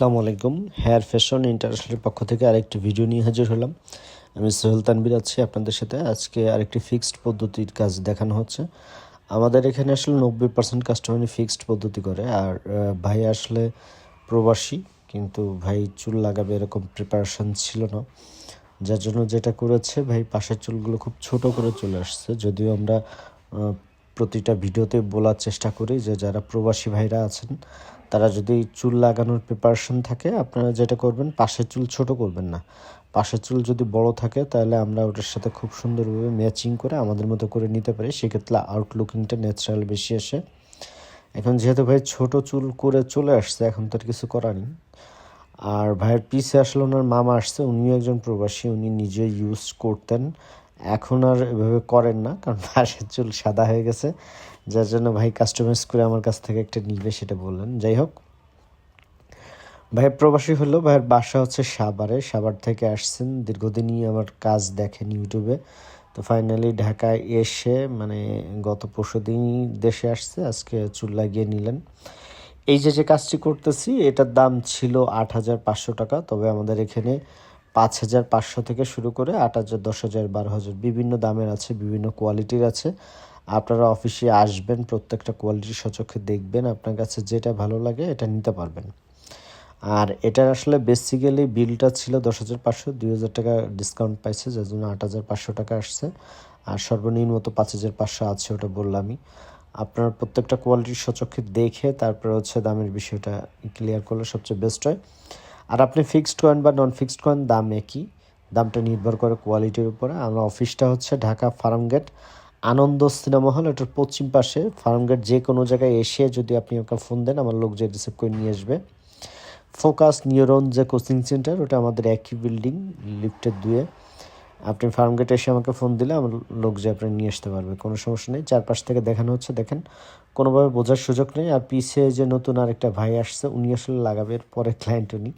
আসসালামু আলাইকুম। Hair fashion ইন্টারন্যাশনালের পক্ষ থেকে আরেকটি ভিডিও নিয়ে হাজির হলাম। আমি সোহেল তানবির আছি আপনাদের সাথে। আজকে আরেকটি ফিক্সড পদ্ধতির কাজ দেখানো হচ্ছে। আমাদের এখানে আসলে নব্বই পার্সেন্ট কাস্টমারই ফিক্সড পদ্ধতি করে। আর ভাই আসলে প্রবাসী, কিন্তু ভাই চুল লাগাবে এরকম প্রিপারেশন ছিল না। যার জন্য যেটা করেছে, ভাই পাশের চুলগুলো খুব ছোট করে চলে আসছে। যদিও আমরা প্রতিটা ভিডিওতে বলার চেষ্টা করি যে যারা প্রবাসী ভাইরা আছেন, তারা যদি চুল লাগানোর প্রিপারেশন থাকে, আপনারা যেটা করবেন, পাশের চুল ছোট করবেন না। পাশের চুল যদি বড় থাকে, তাহলে আমরা ওটার সাথে খুব সুন্দরভাবে ম্যাচিং করে আমাদের মতো করে নিতে পারি। সেক্ষেত্রে আউটলুকিংটা ন্যাচারাল বেশি আসে। এখন যেহেতু ভাই ছোট চুল করে চলে আসছে, এখন তো আর কিছু করার নেই। আর ভাইয়ের পিছে আসলে ওনার মামা আসছে, উনিও একজন প্রবাসী, উনি নিজে ইউজ করতেন। এখন আর এভাবে করেন না, কারণ পাশের চুল সাদা হয়ে গেছে। যার জন্য ভাই কাস্টমাইজ করে আমার কাছ থেকে একটা নিবে, সেটা বললেন। যাই হোক ভাইয়ের প্রবাসী হলো, ভাইয়ের বাসা হচ্ছে সাভারে। সাভার থেকে আসছেন, দীর্ঘদিনই আমার কাজ দেখেন ইউটিউবে। তো ফাইনালি ঢাকায় এসে মানে গত পরশু দিনই দেশে আসছে, আজকে চুল লাগিয়ে নিলেন। এই যে যে কাজটি করতেছি, এটার দাম ছিল আট হাজার পাঁচশো টাকা, তবে আমাদের এখানে পাঁচ হাজার পাঁচশো থেকে শুরু করে আট হাজার, দশ হাজার, বারো হাজার, বিভিন্ন দামের আছে, বিভিন্ন কোয়ালিটির আছে। আপনারা অফিসে আসবেন, প্রত্যেকটা কোয়ালিটির সচক্ষে দেখবেন, আপনার কাছে যেটা ভালো লাগে এটা নিতে পারবেন। আর এটার আসলে বেসিক্যালি বিলটা ছিল দশ হাজার পাঁচশো, দুই হাজার টাকা ডিসকাউন্ট পাইছে, যার জন্য আট হাজার পাঁচশো টাকা আসছে। আর সর্বনিম্ন তো পাঁচ হাজার পাঁচশো আছে ওটা বললামই। আপনার প্রত্যেকটা কোয়ালিটির সচক্ষে দেখে তারপরে হচ্ছে দামের বিষয়টা ক্লিয়ার করলে সবচেয়ে বেস্ট হয়। আর আপনি ফিক্সড কয়েন বা নন ফিক্সড কয়েন দাম একই। দামটা নির্ভর করে কোয়ালিটির উপরে। আমরা অফিসটা হচ্ছে ঢাকা ফার্মগেট। আনন্দ সিনেমা হল, এটার পশ্চিম পাশে। ফার্মগেট যে কোনো জায়গায় এসে যদি আপনি ওকে ফোন দেন, আমার লোক যে রিসিভ করে নিয়ে আসবে। ফোকাস নিউরন যে কোচিং সেন্টার ওটা আমাদের একই বিল্ডিং লিফটের দুয়ে। আপনি ফার্ম গেটে এসে আমাকে ফোন দিলে আমার লোক যে আপনি নিয়ে আসতে পারবে, কোনো সমস্যা নেই। চারপাশ থেকে দেখানো হচ্ছে, দেখেন। কোনোভাবে বোঝার সুযোগ নেই। আর পিছিয়ে যে নতুন আরেকটা ভাই আসছে, উনি আসলে লাগাবে এর পরে ক্লায়েন্ট উনি।